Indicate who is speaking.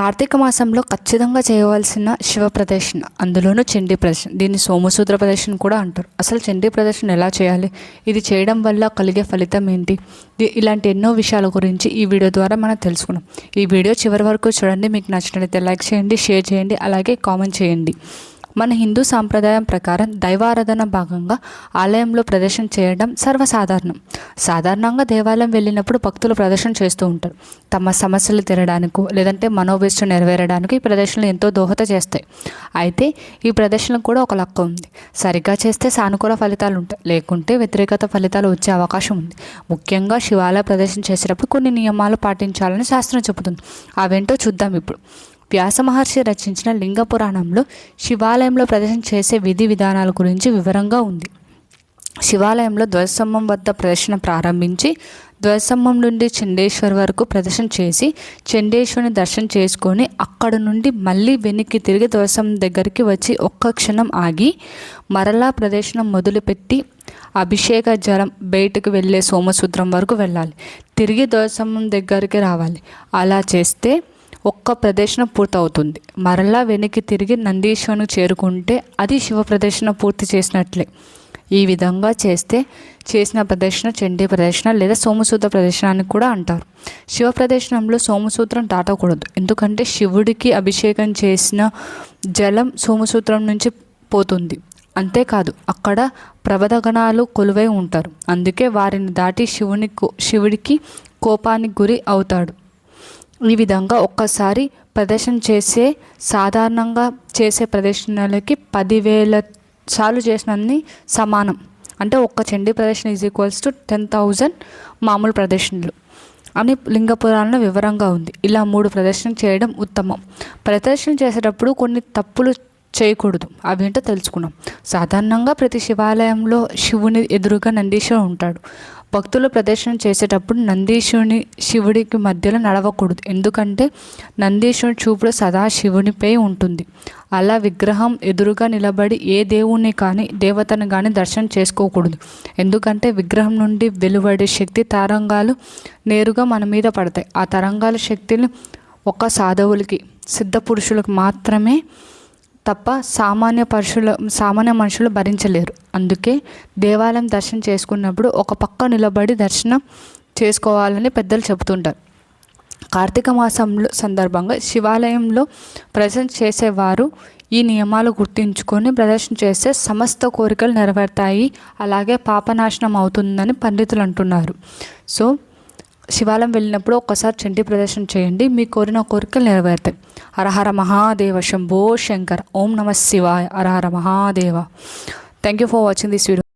Speaker 1: కార్తీక మాసంలో ఖచ్చితంగా చేయవలసిన శివ ప్రదర్శన అందులోనూ చండీ ప్రదర్శన. దీన్ని సోమసూత్ర ప్రదర్శన కూడా అంటారు. అసలు చండీ ప్రదర్శన ఎలా చేయాలి? ఇది చేయడం వల్ల కలిగే ఫలితం ఏంటి? ఇలాంటి ఎన్నో విషయాల గురించి ఈ వీడియో ద్వారా మనం తెలుసుకున్నాం. ఈ వీడియో చివరి వరకు చూడండి. మీకు నచ్చినట్లయితే లైక్ చేయండి షేర్ చేయండి అలాగే కామెంట్ చేయండి. మన హిందూ సాంప్రదాయం ప్రకారం దైవారాధన భాగంగా ఆలయంలో ప్రదర్శన చేయడం సర్వసాధారణం. సాధారణంగా దేవాలయం వెళ్ళినప్పుడు భక్తులు ప్రదర్శన చేస్తూ ఉంటారు. తమ సమస్యలు తీరడానికో లేదంటే మనోభీష్టం నెరవేరడానికి ఈ ప్రదర్శనలు ఎంతో దోహద చేస్తాయి. అయితే ఈ ప్రదర్శనకు కూడా ఒక లక్క ఉంది. సరిగ్గా చేస్తే సానుకూల ఫలితాలు ఉంటాయి. లేకుంటే వ్యతిరేకత ఫలితాలు వచ్చే అవకాశం ఉంది. ముఖ్యంగా శివాలయ ప్రదర్శన చేసేటప్పుడు కొన్ని నియమాలు పాటించాలని శాస్త్రం చెబుతుంది. అవేంటో చూద్దాం ఇప్పుడు. వ్యాస మహర్షి రచించిన లింగ పురాణంలో శివాలయంలో ప్రదర్శన చేసే విధి విధానాల గురించి వివరంగా ఉంది. శివాలయంలో ధ్వజస్తంభం వద్ద ప్రదర్శన ప్రారంభించి ధ్వజస్తంభం నుండి చండేశ్వర్ వరకు ప్రదర్శన చేసి చండేశ్వరుని దర్శనం చేసుకొని అక్కడ నుండి మళ్ళీ వెనక్కి తిరిగి ధ్వజస్తంభం దగ్గరికి వచ్చి ఒక్క క్షణం ఆగి మరలా ప్రదర్శన మొదలుపెట్టి అభిషేక జలం బయటకు వెళ్ళే సోమసూత్రం వరకు వెళ్ళాలి. తిరిగి ధ్వజస్తంభం దగ్గరికి రావాలి. అలా చేస్తే ఒక్క ప్రదర్శన పూర్తవుతుంది. మరలా వెనక్కి తిరిగి నందీశ్వరుని చేరుకుంటే అది శివ ప్రదర్శన పూర్తి చేసినట్లే. ఈ విధంగా చేస్తే చేసిన ప్రదర్శన చండీ ప్రదర్శన లేదా సోమసూత్ర ప్రదర్శన అని కూడా అంటారు. శివ ప్రదర్శనంలో సోమసూత్రం దాటకూడదు. ఎందుకంటే శివుడికి అభిషేకం చేసిన జలం సోమసూత్రం నుంచి పోతుంది. అంతేకాదు అక్కడ ప్రబదగణాలు కొలువై ఉంటారు. అందుకే వారిని దాటి శివుని కో- శివుడికి కోపానికి గురి అవుతాడు. ఈ విధంగా ఒక్కసారి ప్రదర్శన చేసే సాధారణంగా చేసే ప్రదర్శనలకి పదివేల సార్లు చేసినన్ని సమానం. అంటే ఒక్క చండీ ప్రదర్శన is equals to ten thousand మామూలు ప్రదర్శనలు. అని లింగ పురాణంలో వివరంగా ఉంది. ఇలా మూడు ప్రదర్శన చేయడం ఉత్తమం. ప్రదర్శన చేసేటప్పుడు కొన్ని తప్పులు చేయకూడదు. అవేంటో తెలుసుకున్నాం సాధారణంగా ప్రతి శివాలయంలో శివుని ఎదురుగా నందీశ్వరుడు ఉంటాడు. భక్తులు ప్రదర్శన చేసేటప్పుడు నందీశ్వరుని శివుడికి మధ్యలో నడవకూడదు. ఎందుకంటే నందీశ్వరుని చూపుడు సదా శివునిపై ఉంటుంది. అలా విగ్రహం ఎదురుగా నిలబడి ఏ దేవుణ్ణి కానీ దేవతను కానీ దర్శనం చేసుకోకూడదు. ఎందుకంటే విగ్రహం నుండి వెలువడే శక్తి తరంగాలు నేరుగా మన మీద పడతాయి. ఆ తరంగాల శక్తిని ఒక సాధవులకి సిద్ధ పురుషులకు మాత్రమే తప్ప సామాన్య పరుషుల సామాన్య మనుషులు భరించలేరు. అందుకే దేవాలయం దర్శనం చేసుకున్నప్పుడు ఒక పక్క నిలబడి దర్శనం చేసుకోవాలని పెద్దలు చెబుతుంటారు. కార్తీక మాసంలో సందర్భంగా శివాలయంలో ప్రదర్శన చేసేవారు ఈ నియమాలు గుర్తుంచుకొని ప్రదర్శన చేస్తే సమస్త కోరికలు నెరవేరుతాయి. అలాగే పాపనాశనం అవుతుందని పండితులు అంటున్నారు. సో శివాలయం వెళ్ళినప్పుడు ఒక్కసారి చండీ ప్రదర్శన చేయండి. మీ కోరిన కోరికలు నెరవేరుతాయి. హరహర మహాదేవ శంభో శంకర్. ఓం నమ శివాయ. హరహర Mahadeva. Thank you for watching this video